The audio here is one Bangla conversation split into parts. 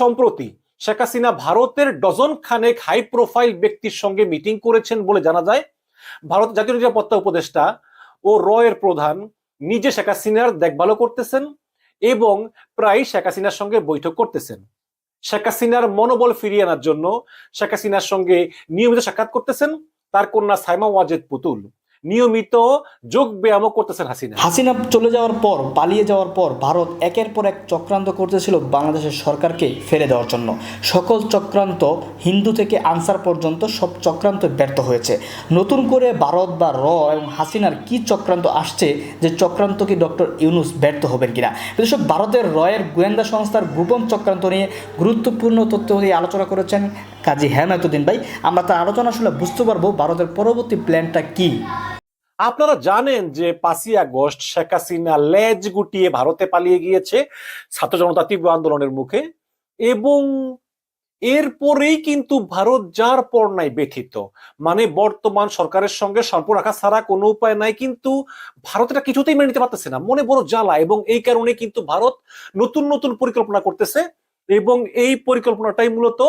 সম্প্রতি শেখ হাসিনা ভারতের ডজন খানেক হাই প্রোফাইল ব্যক্তির সঙ্গে মিটিং করেছেন বলে জানা যায়। ভারত জাতীয় নিরাপত্তা উপদেষ্টা ও র এর প্রধান নিজে শেখ হাসিনার দেখভালও করতেছেন এবং প্রায় শেখ হাসিনার সঙ্গে বৈঠক করতেছেন। শেখ হাসিনার মনোবল ফিরিয়ে আনার জন্য শেখ হাসিনার সঙ্গে নিয়মিত সাক্ষাৎ করতেছেন। তার কন্যা সাইমা ওয়াজেদ পুতুল। নিয়মিত যোগ ব্যায়ামও করতেছেন হাসিনা। হাসিনা চলে যাওয়ার পর, পালিয়ে যাওয়ার পর, ভারত একের পর এক চক্রান্ত করতেছিল বাংলাদেশের সরকারকে ফেলে দেওয়ার জন্য। সকল চক্রান্ত হিন্দু থেকে আনসার পর্যন্ত সব চক্রান্ত ব্যর্থ হয়েছে। নতুন করে ভারত বা র এবং হাসিনার কি চক্রান্ত আসছে যে চক্রান্ত কি ডক্টর ইউনুস ব্যর্থ হবেন কিনা? বিশেষ ভারতের রয়ের গোয়েন্দা সংস্থার গোপন চক্রান্ত নিয়ে গুরুত্বপূর্ণ তথ্য নিয়ে আলোচনা করেছেন কাজী হেমায়তুদ্দিন ভাই। আমরা তার আলোচনা আসলে বুঝতে পারব ভারতের পরবর্তী প্ল্যানটা কী। আপনারা জানেন যে পাঁচই আগস্ট শেখ হাসিনা লেজ গুটিয়ে ভারতে পালিয়ে গিয়েছে, ছাত্র জনতা তীব্র আন্দোলনের মুখে, এবং এরপরেই কিন্তু ভারত যার পর নাই ব্যথিত। মানে বর্তমান সরকারের সঙ্গে সম্পর্ক রাখা ছাড়া কোনো উপায় নাই, কিন্তু ভারত এটা কিছুতেই মেনে নিতে পারতেছে না। মনে বড় জ্বালা, এবং এই কারণে কিন্তু ভারত নতুন নতুন পরিকল্পনা করতেছে, এবং এই পরিকল্পনাটাই মূলত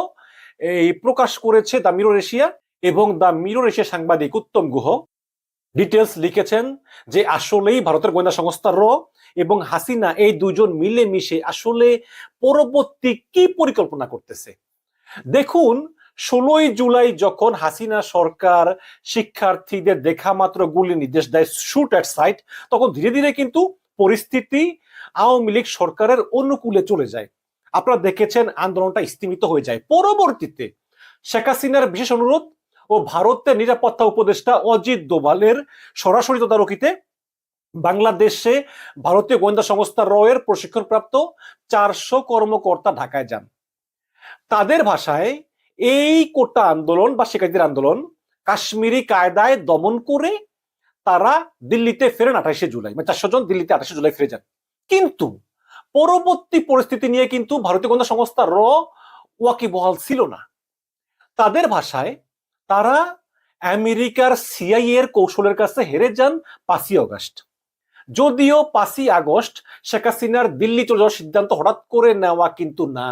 এই প্রকাশ করেছে দ্য মিরর এশিয়া এবং দ্য মিরর এশিয়া সাংবাদিক উত্তম গুহ। ডিটেলস লিখেছেন যে আসলেই ভারতের গোয়েন্দা সংস্থা র এবং হাসিনা এই দুজন মিলে মিশে আসলে পরবর্তী কি পরিকল্পনা করতেছে। দেখুন, ষোলোই জুলাই যখন হাসিনা সরকার শিক্ষার্থীদের দেখা মাত্র গুলি নির্দেশ দেয় শুট অ্যাট সাইট তখন ধীরে ধীরে কিন্তু পরিস্থিতি আওয়ামী লীগ সরকারের অনুকূলে চলে যায়। আপনারা দেখেছেন আন্দোলনটা স্থিমিত হয়ে যায়। পরবর্তীতে শেখ হাসিনার বিশেষ অনুরোধ ও ভারতের নিরাপত্তা উপদেষ্টা অজিত দোভালের সরাসরি তদারকিতে বাংলাদেশে ভারতীয় গোয়েন্দা সংস্থা র এর প্রশিক্ষণপ্রাপ্ত চারশো কর্মকর্তা ঢাকায় যান। তাদের ভাষায় এই কোটা আন্দোলন বা শিক্ষার্থীদের আন্দোলন কাশ্মীরি কায়দায় দমন করে তারা দিল্লিতে ফেরেন আঠাশে জুলাই মানে চারশো জন দিল্লিতে আঠাশে জুলাই ফিরে যান। কিন্তু পরবর্তী পরিস্থিতি নিয়ে কিন্তু ভারতীয় গোয়েন্দা সংস্থা র ওয়াকিবহাল ছিল না। তাদের ভাষায় তারা আমেরিকার সিআই এর কৌশলের কাছে হেরে যান পাঁচই আগস্ট। যদিও পাঁচই আগস্ট শেখ হাসিনার দিল্লি চলে যাওয়ার সিদ্ধান্ত হঠাৎ করে নেওয়া কিন্তু না।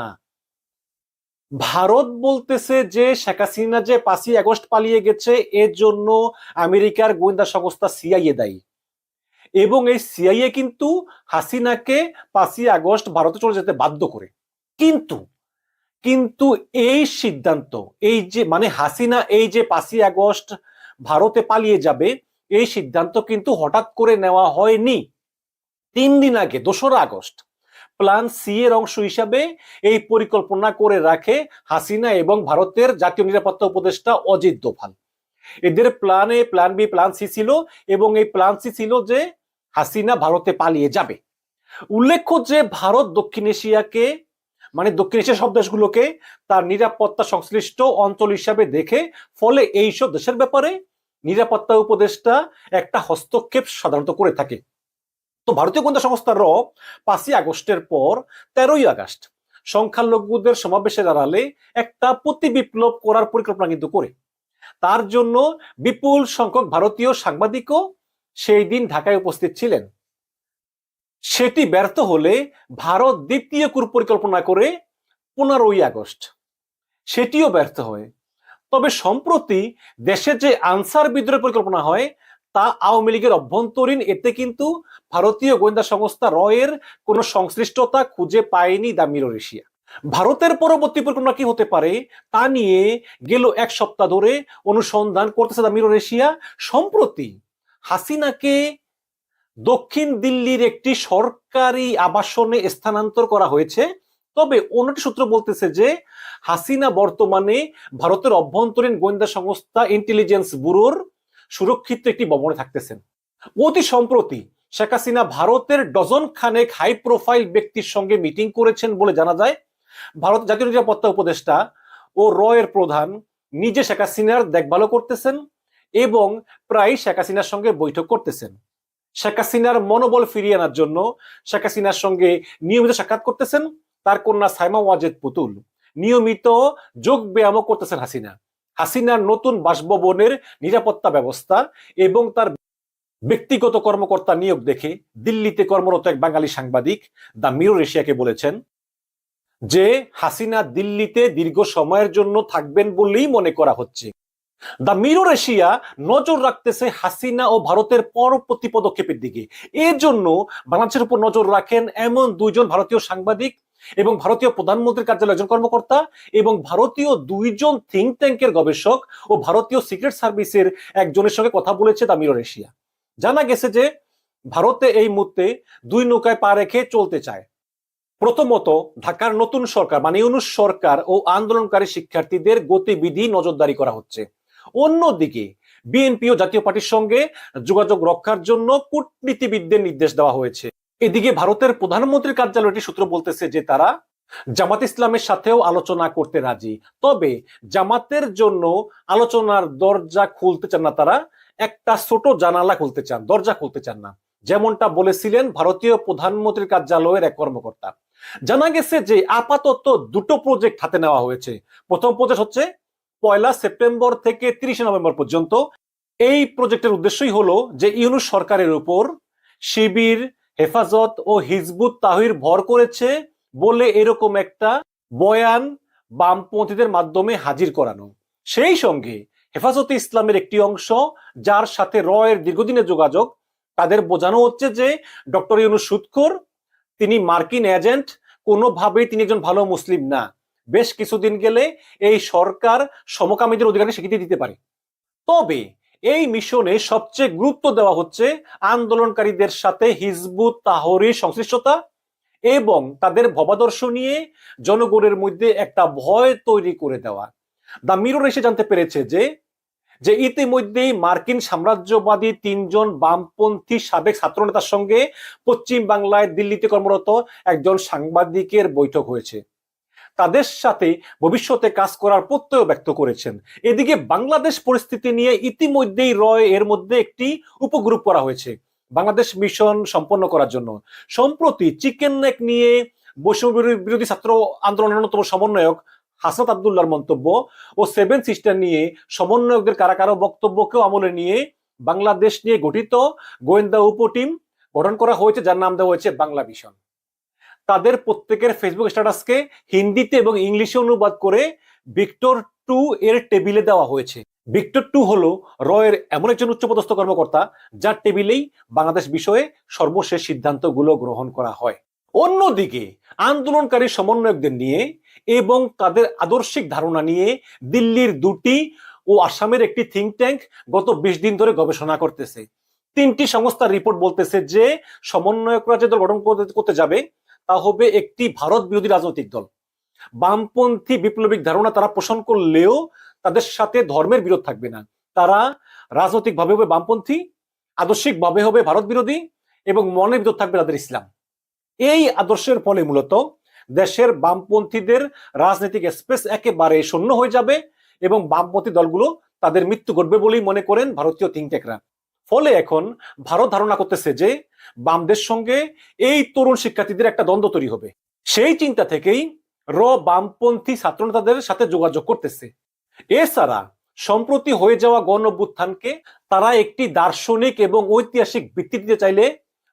ভারত বলতেছে যে শেখ হাসিনা যে পাঁচই আগস্ট পালিয়ে গেছে এর জন্য আমেরিকার গোয়েন্দা সংস্থা সিআইএ দায়ী। এবং এই সিআইএ কিন্তু হাসিনাকে পাঁচই আগস্ট ভারতে চলে যেতে বাধ্য করে। কিন্তু কিন্তু এই সিদ্ধান্ত, এই যে মানে হাসিনা এই যে পাঁচই আগস্ট ভারতে পালিয়ে যাবে, এই সিদ্ধান্ত কিন্তু হঠাৎ করে নেওয়া হয়নি। তিন দিন আগে, দোসরা আগস্ট, প্ল্যান সি এর অংশ হিসাবে এই পরিকল্পনা করে রাখে হাসিনা এবং ভারতের জাতীয় নিরাপত্তা উপদেষ্টা অজিত দোভাল। এদের প্ল্যানে প্ল্যান বি, প্ল্যান সি ছিল এবং এই প্ল্যান সি ছিল যে হাসিনা ভারতে পালিয়ে যাবে। উল্লেখ্য যে, ভারত দক্ষিণ এশিয়াকে মানে দক্ষিণ এশিয়ার সব দেশগুলোকে তার নিরাপত্তা সংশ্লিষ্ট অঞ্চল হিসাবে দেখে, ফলে এইসব দেশের ব্যাপারে নিরাপত্তা উপদেষ্টা একটা হস্তক্ষেপ সাধারণত করে থাকে। তো ভারতীয় গোয়েন্দা সংস্থার র পাঁচই আগস্টের পর তেরোই আগস্ট সংখ্যালঘুদের সমাবেশের আড়ালে একটা প্রতি বিপ্লব করার পরিকল্পনা কিন্তু করে। তার জন্য বিপুল সংখ্যক ভারতীয় সাংবাদিকও সেই দিন ঢাকায় উপস্থিত ছিলেন। সেটি ব্যর্থ হলে ভারত দ্বিতীয় কুর পরিকল্পনা করে পনেরোই আগস্ট। সেটিও ব্যর্থ হয়। তবে সম্প্রতি দেশে যে আনসার বিদ্রোহ পরিকল্পনা হয়, তা আওয়ামী লীগের অভ্যন্তরীণ, এতে কিন্তু ভারতীয় গোয়েন্দা সংস্থা রয়ের কোন সংশ্লিষ্টতা খুঁজে পায়নি দা মিরর এশিয়া ভারতের পরবর্তী পরিকল্পনা কি হতে পারে, তা নিয়ে গেল এক সপ্তাহ ধরে অনুসন্ধান করতেছে দা মিরর সম্প্রতি হাসিনাকে দক্ষিণ দিল্লির একটি সরকারি আবাসনে স্থানান্তর করা হয়েছে। তবে অন্যটি সূত্র বলতেছে যে, হাসিনা বর্তমানে ভারতের অভ্যন্তরীণ গোয়েন্দা সংস্থা ইন্টেলিজেন্স ব্যুরোর সুরক্ষিত একটি ভবনে থাকতেছেন। অতি সম্প্রতি শেখ হাসিনা ভারতের ডজন খানেক হাই প্রোফাইল ব্যক্তির সঙ্গে মিটিং করেছেন বলে জানা যায়। ভারত জাতীয় নিরাপত্তা উপদেষ্টা ও র এর প্রধান নিজে শেখ হাসিনার দেখভালও করতেছেন এবং প্রায় শেখ হাসিনার সঙ্গে বৈঠক করতেছেন। শেখ হাসিনার মনোবল ফিরিয়ে আনার জন্য শেখ হাসিনার সঙ্গে নিয়মিত সাক্ষাৎ করতেছেন। তার কন্যা সাইমা ওয়াজেদ পুতুল। নিয়মিত যোগ ব্যায়ামও করতেছেন হাসিনা। হাসিনার নতুন বাসভবনের নিরাপত্তা ব্যবস্থা এবং তার ব্যক্তিগত কর্মকর্তা নিয়োগ দেখে দিল্লিতে কর্মরত এক বাঙালি সাংবাদিক দ্য মিরর এশিয়াকে বলেছেন যে হাসিনা দিল্লিতে দীর্ঘ সময়ের জন্য থাকবেন বলেই মনে করা হচ্ছে। দ্য মিরর এশিয়া নজর রাখতেছে হাসিনা ও ভারতের পরবর্তী পদক্ষেপের দিকে। এর জন্য বাংলাদেশের উপর নজর রাখেন এমন দুইজন ভারতীয় সাংবাদিক এবং ভারতীয় প্রধানমন্ত্রীর কার্যালয়ের একজন কর্মকর্তা এবং ভারতীয় দুইজন থিঙ্ক ট্যাঙ্কের গবেষক ও ভারতীয় সিক্রেট সার্ভিসের একজনের সঙ্গে কথা বলেছে দ্য মিরর এশিয়া। জানা গেছে যে ভারতে এই মুহূর্তে দুই নৌকায় পা রেখে চলতে চায়। প্রথমত, ঢাকার নতুন সরকার মানে ইউনুস সরকার ও আন্দোলনকারী শিক্ষার্থীদের গতিবিধি নজরদারি করা হচ্ছে। অন্যদিকে, বিএনপি ও জাতীয় পার্টির সঙ্গে যোগাযোগ রক্ষার জন্য কূটনীতিবিদদের নির্দেশ দেওয়া হয়েছে। এদিকে ভারতের প্রধানমন্ত্রীর কার্যালয়টি সূত্র বলতেছে যে তারা জামাত ইসলামের সাথেও আলোচনা করতে রাজি, তবে জামাতের জন্য আলোচনার দরজা খুলতে চান না তারা, একটা ছোট জানালা খুলতে চান, দরজা খুলতে চান না। যেমনটা বলেছিলেন ভারতীয় প্রধানমন্ত্রীর কার্যালয়ের এক কর্মকর্তা। জানা গেছে যে আপাতত দুটো প্রজেক্ট হাতে নেওয়া হয়েছে। প্রথম প্রজেক্ট হচ্ছে পয়লা সেপ্টেম্বর থেকে তিরিশে নভেম্বর পর্যন্ত এই প্রজেক্টের উদ্দেশ্যই হলো যে ইউনুস সরকারের উপর শিবির, হেফাজত ও হিজবুত তাহির ভর করেছে বলে এরকম একটা বয়ান বামপন্থীদের মাধ্যমে হাজির করানো। সেই সঙ্গে হেফাজতে ইসলামের একটি অংশ যার সাথে রয়ের দীর্ঘদিনের যোগাযোগ, তাদের বোঝানো হচ্ছে যে ডক্টর ইউনুস সুৎখোর, তিনি মার্কিন এজেন্ট, কোনোভাবেই তিনি একজন ভালো মুসলিম না। বেশ কিছুদিন গেলে এই সরকার সমকামীদের অধিকারে স্বীকৃতি দিতে পারে। তবে এই মিশনে সবচেয়ে গুরুত্ব দেওয়া হচ্ছে আন্দোলনকারীদের সাথে হিজবুত তাহরির সংশ্লিষ্টতা এবং তাদের ভবাদর্শ নিয়ে জনগণের মধ্যে একটা ভয় তৈরি করে দেওয়া। দা মিরর এসে জানতে পেরেছে যে যে ইতিমধ্যেই মার্কিন সাম্রাজ্যবাদী তিনজন বামপন্থী সাবেক ছাত্রনেতার সঙ্গে পশ্চিম বাংলায় দিল্লিতে কর্মরত একজন সাংবাদিকের বৈঠক হয়েছে। তাদের সাথে ভবিষ্যতে কাজ করার প্রত্যয় ব্যক্ত করেছেন। এদিকে বাংলাদেশ পরিস্থিতি নিয়ে ইতিমধ্যেই রয় এর মধ্যে একটি উপগ্রুপ করা হয়েছে বাংলাদেশ মিশন সম্পন্ন করার জন্য। সম্প্রতি চিকেন নেক নিয়ে বৈষম্য বিরোধী ছাত্র আন্দোলনের অন্যতম সমন্বয়ক হাসনাত আবদুল্লাহর মন্তব্য ও সেভেন সিস্টার নিয়ে সমন্বয়কদের কারা কারও বক্তব্যকেও আমলে নিয়ে বাংলাদেশ নিয়ে গঠিত গোয়েন্দা উপটিম গঠন করা হয়েছে, যার নাম দেওয়া হয়েছে বাংলা মিশন। তাদের প্রত্যেকের ফেসবুক স্ট্যাটাসকে হিন্দিতে এবং ইংলিশে অনুবাদ করে ভিক্টর টু এর টেবিলে দেওয়া হয়েছে। ভিক্টর টু হলো রয়ের এমন একজন উচ্চপদস্থ কর্মকর্তা, যার টেবিলেই বাংলাদেশ বিষয়ে সর্বশেষ সিদ্ধান্তগুলো গ্রহণ করা হয়। অন্যদিকে, আন্দোলনকারী সমন্বয়কদের নিয়ে এবং তাদের আদর্শিক ধারণা নিয়ে দিল্লির দুটি ও আসামের একটি থিঙ্ক ট্যাঙ্ক গত বিশ দিন ধরে গবেষণা করতেছে। তিনটি সংস্থার রিপোর্ট বলতেছে যে, সমন্বয়করা যে দল গঠন করতে- করতে যাবে তা হবে একটি ভারত বিরোধী রাজনৈতিক দল। বামপন্থী বিপ্লবিক ধারণা তারা পোষণ করলেও তাদের সাথে ধর্মের বিরোধ থাকবে না। তারা রাজনৈতিক ভাবে হবে বামপন্থী আদর্শিক ভাবে হবে ভারত বিরোধী এবং মনের বিরোধ থাকবে তাদের ইসলাম। এই আদর্শের ফলে মূলত দেশের বামপন্থীদের রাজনৈতিক স্পেস একেবারে শূন্য হয়ে যাবে এবং বামপন্থী দলগুলো তাদের মৃত্যু ঘটবে বলেই মনে করেন ভারতীয় থিঙ্কটেকরা ফলে এখন ভারত ধারণা করতেছে যে বামদের সঙ্গে এই তরুণ শিক্ষার্থীদের একটা দ্বন্দ্ব তৈরি হবে। সেই চিন্তা থেকেই র বামপন্থী ছাত্রনেতাদের সাথে যোগাযোগ করতেছে। এছাড়া সম্প্রতি হয়ে যাওয়া গণ তারা একটি দার্শনিক এবং ঐতিহাসিক ভিত্তি দিতে চাইলে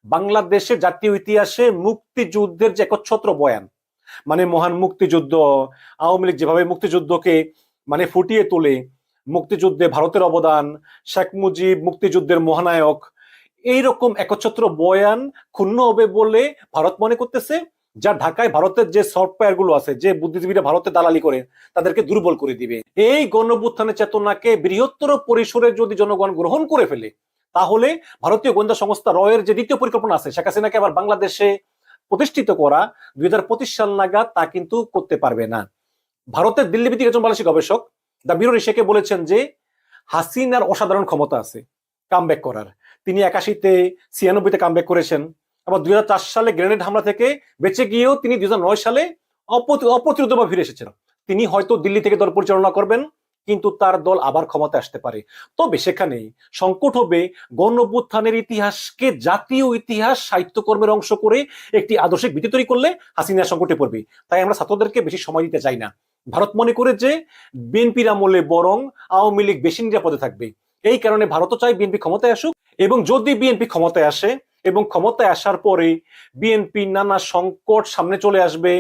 বাংলাদেশের জাতীয় ইতিহাসে মুক্তিযুদ্ধের যে একচ্ছত্র বয়ান মানে মহান মুক্তিযুদ্ধ, আওয়ামী লীগ যেভাবে মুক্তিযুদ্ধকে মানে ফুটিয়ে তোলে মুক্তিযুদ্ধে ভারতের অবদান, শেখ মুজিব মুক্তিযুদ্ধের মহানায়ক, এইরকম একচ্ছত্র বয়ান ক্ষুণ্ণ হবে বলে ভারত মনে করতেছে, যা ঢাকায় ভারতের যে সফটওয়্যারগুলো আছে, যে বুদ্ধিজীবীরা ভারতে দালালি করে, তাদেরকে দুর্বল করে দিবে। এই গণভ্যুত্থানের চেতনাকে বৃহত্তর পরিসরে যদি জনগণ গ্রহণ করে ফেলে, তাহলে ভারতীয় গোয়েন্দা সংস্থা রয়ের যে দ্বিতীয় পরিকল্পনা আছে, শেখ হাসিনাকে আবার বাংলাদেশে প্রতিষ্ঠিত করা, দুই হাজার পঁচিশ সাল নাগাদ তা কিন্তু করতে পারবে না। ভারতের দিল্লি ভিত্তিক একজন বাংলাদেশি গবেষক দা বিরো রিশেকে বলেছেন যে হাসিনার অসাধারণ ক্ষমতা আছে কামব্যাক করার। তিনি একাশিতে ছিয়ানব্বইতে কামব্যাক করেছেন, আবার দুই হাজার চার সালে গ্রেনেড হামলা থেকে বেঁচে গিয়েও তিনি দুই সালে অপ্রতি- অপ্রতিরোধভাবে ফিরে এসেছেন। তিনি হয়তো দিল্লি থেকে দল পরিচালনা করবেন, কিন্তু তার দল আবার ক্ষমতা আসতে পারে। তবে সেখানে সংকট হবে গণ অভ্যুত্থানের ইতিহাসকে জাতীয় ইতিহাস সাহিত্যকর্মের অংশ করে একটি আদর্শিক ভিত্তি তৈরি করলে হাসিনা সংকটে পড়বে। তাই আমরা ছাত্রদেরকে বেশি সময় দিতে চাই না। ভারত মনে করে যে বিএনপির আমলে বরং আওয়ামী লীগ বেশি নিরাপদে থাকবে। এই কারণে ভারতও চাই বিএনপি ক্ষমতায় আসুক এবং যদি বিএনপি ক্ষমতায় আসে এবং ক্ষমতায় আসার পরে বিএনপি নানা সংকট সামনে চলে আসবে,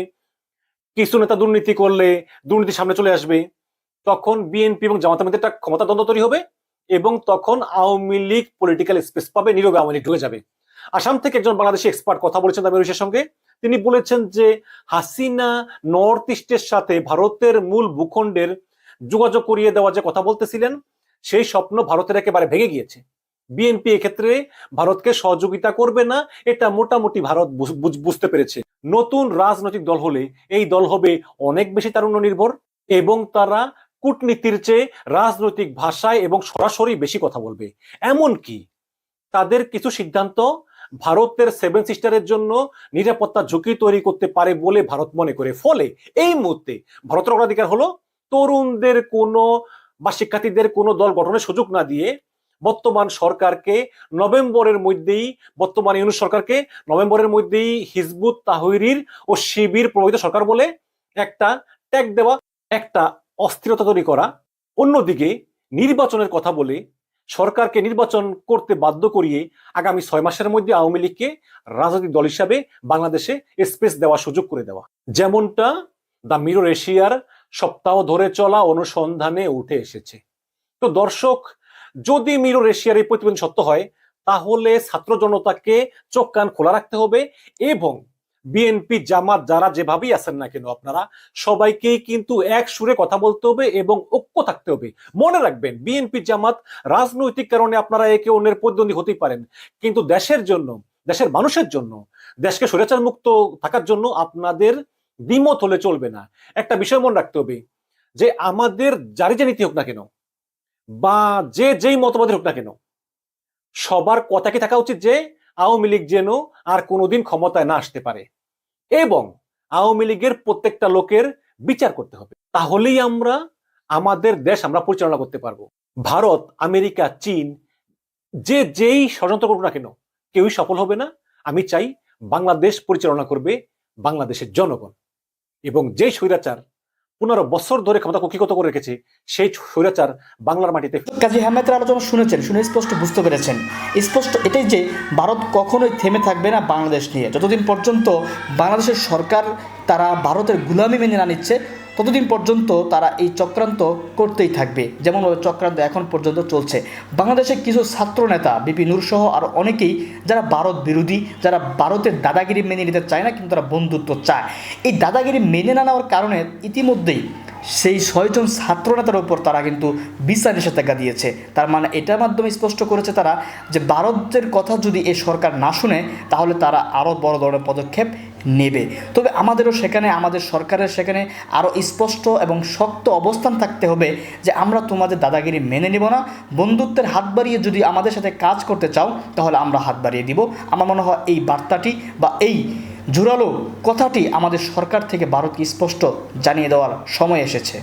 কিছু নেতা দুর্নীতি করলে দুর্নীতি সামনে চলে আসবে, তখন বিএনপি এবং জামাতের একটা ক্ষমতা দ্বন্দ্ব তৈরি হবে এবং তখন আওয়ামী লীগ পলিটিক্যাল স্পেস পাবে নীরবে আওয়ামী লীগ ঢুকে যাবে। আসাম থেকে একজন বাংলাদেশি এক্সপার্ট কথা বলেছেন দামেরুশের সঙ্গে। তিনি বলেছেন যে হাসিনা নর্থ ইস্টের সাথে ভারতের মূল ভূখণ্ডের যোগাযোগ করিয়ে দেওয়া যে কথা বলতেছিলেন, সেই স্বপ্ন ভারতের একেবারে ভেঙে গিয়েছে। বিএনপি এক্ষেত্রে ভারতকে সহযোগিতা করবে না, এটা মোটামুটি ভারত বুঝ- বুঝ- বুঝতে পেরেছে। নতুন রাজনৈতিক দল হলে এই দল হবে অনেক বেশি তারুণ্য নির্ভর এবং তারা কূটনীতির চেয়ে রাজনৈতিক ভাষায় এবং সরাসরি বেশি কথা বলবে। এমনকি তাদের কিছু সিদ্ধান্ত ভারতের সেভেন সিস্টারের জন্য নিরাপত্তা ঝুঁকি তৈরি করতে পারে বলে ভারত মনে করে। ফলে এই মুহূর্তে ভারতের অগ্রাধিকার হলো তরুণদের কোনো বা শিক্ষার্থীদের কোনো দল গঠনের সুযোগ না দিয়ে বর্তমান সরকারকে নভেম্বরের মধ্যেই, বর্তমান ইউনুস সরকারকে নভেম্বরের মধ্যেই হিজবুত তাহরির ও শিবির প্রভাবিত সরকার বলে একটা ট্যাগ দেওয়া, একটা অস্থিরতা তৈরি করা। অন্যদিকে নির্বাচনের কথা বলে সরকারকে নির্বাচন করতে বাধ্য করিয়ে আগামী ছয় মাসের মধ্যে আওয়ামী লীগকে রাজনৈতিক দল হিসাবে বাংলাদেশে স্পেস দেওয়ার সুযোগ করে দেওয়া। যেমনটা দ্য মিরর এশিয়ার সপ্তাহ ধরে চলা অনুসন্ধানে উঠে এসেছে। তো দর্শক, যদি মিরর এশিয়ার এই প্রতিবেদন সত্য হয়, তাহলে ছাত্র জনতাকে চোখ কান খোলা রাখতে হবে এবং বিএনপি জামাত যারা যেভাবেই আছেন না কেন আপনারা, সবাইকেই কিন্তু এক সুরে কথা বলতে হবে এবং ঐক্য থাকতে হবে। মনে রাখবেন বিএনপি জামাত রাজনৈতিক কারণে আপনারা একে অন্যের প্রতিদ্বন্দ্বী হতেই পারেন। কিন্তু দেশের জন্য, দেশের মানুষের জন্য, দেশকে স্বৈরাচার মুক্ত থাকার জন্য আপনাদের দ্বিমত হলে চলবে না। একটা বিষয় মনে রাখতে হবে, যে আমাদের যারই যে নীতি হোক না কেন, বা যে যেই মতবাদের হোক না কেন, সবার কথা কি থাকা উচিত যে আওয়ামী লীগ যেন আর কোনোদিন ক্ষমতায় না আসতে পারে। এবং আওয়ামী লীগের প্রত্যেকটা লোকের বিচার করতে হবে। তাহলেই আমরা, আমাদের দেশ আমরা পরিচালনা করতে পারব। ভারত, আমেরিকা, চীন, যে যেই ষড়যন্ত্র করুক না কেন, কেউই সফল হবে না। আমি চাই বাংলাদেশ পরিচালনা করবে বাংলাদেশের জনগণ। এবং যেই স্বৈরাচার পনেরো বছর ধরে ক্ষমতা কক্ষিগত করে রেখেছে সেই স্বৈরাচার বাংলার মাটিতে। কাজী আহমেদের আলোচনা শুনেছেন, শুনে স্পষ্ট বুঝতে পেরেছেন। স্পষ্ট এটাই যে ভারত কখনোই থেমে থাকবে না বাংলাদেশ নিয়ে। যতদিন পর্যন্ত বাংলাদেশের সরকার তারা ভারতের গুলামি মেনে না নিচ্ছে ততদিন পর্যন্ত তারা এই চক্রান্ত করতেই থাকবে। যেমনভাবে চক্রান্ত এখন পর্যন্ত চলছে। বাংলাদেশের কিছু ছাত্র নেতা বিপি নূর সহ আর অনেকেই যারা ভারত বিরোধী, যারা ভারতের দাদাগিরি মেনে নিতে চায় না, কিন্তু তারা বন্ধুত্ব চায়। এই দাদাগিরি মেনে না নেওয়ার কারণে ইতিমধ্যেই সেই ছয়জন ছাত্রনেতার উপর তারা কিন্তু বিচার নিষেধাজ্ঞা দিয়েছে। তার মানে এটার মাধ্যমে স্পষ্ট করেছে তারা যে ভারতের কথা যদি এই সরকার না শুনে, তাহলে তারা আরও বড় ধরনের পদক্ষেপ নেবে। তবে আমাদেরও সেখানে, আমাদের সরকারের সেখানে আরও স্পষ্ট এবং শক্ত অবস্থান থাকতে হবে যে আমরা তোমাদের দাদাগিরি মেনে নেব না। বন্ধুত্বের হাত বাড়িয়ে যদি আমাদের সাথে কাজ করতে চাও, তাহলে আমরা হাত বাড়িয়ে দিব। আমার মনে হয় এই বার্তাটি বা এই জোরালো কথাটি আমাদের সরকার থেকে ভারতকে স্পষ্ট জানিয়ে দেওয়ার সময় এসেছে।